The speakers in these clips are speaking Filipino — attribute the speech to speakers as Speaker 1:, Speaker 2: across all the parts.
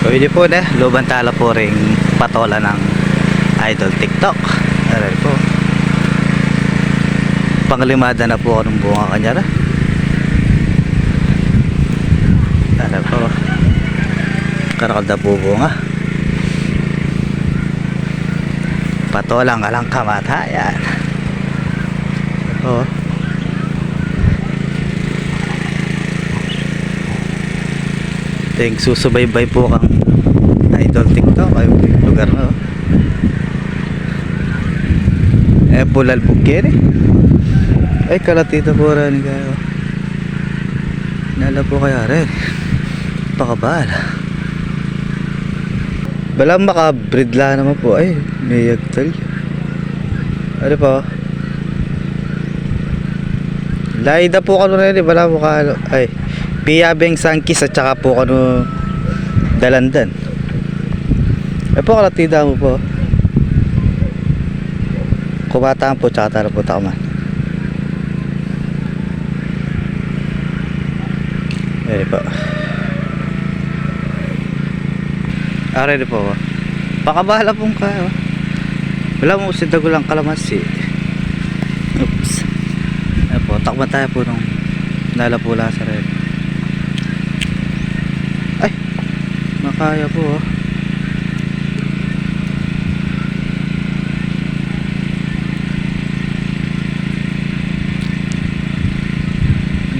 Speaker 1: Pwede po na, luban tala po ring patola ng idol TikTok. Aray po. Panglimada na po ako ng bunga kanya na. Aray po. Karakalda po bunga. Patolang alang kamatayan. Oo. Ting susubaybay po kang idol TikTok ay lugar na. oh. Eh bulal bukir eh. Ay kalatito po rin kayo. Nala po kaya rin. Pakabal. Bala makabreed lang naman po. Ay, may yagtal. Ano po? Laida po kano rin eh. Bala mo ka ano. Ay, piyabeng sangkis at saka po kano dalandan. Ay po kalatida mo po. Kumataan po tsaka tara po takaman. Ayun po. Ah, ready po ako. Pakabahala pong kayo. Wala mo si Dagulang Kalamansi. Oops. Ayun po, takman tayo po nung nalapula sa red. Ay! Makaya po oh.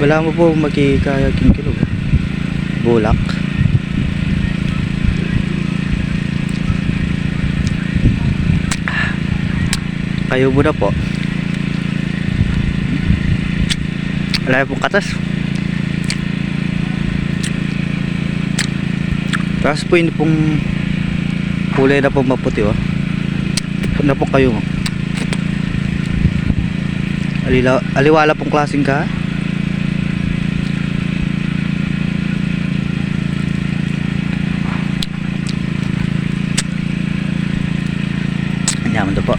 Speaker 1: Wala mo po magkikaya king kilo. Bulak. Kayo muna po. Wala pong katas. Tapos po yun pong kulay na po maputi oh. Na po kayo. Alila, aliwala pong klaseng ka. Anyaman to po.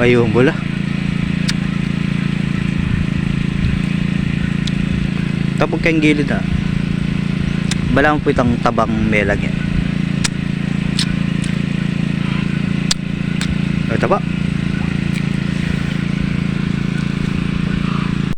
Speaker 1: Mayung bola. Tapos kayong gilid ha. Bala mo po itang tabang melag yan. Ito po.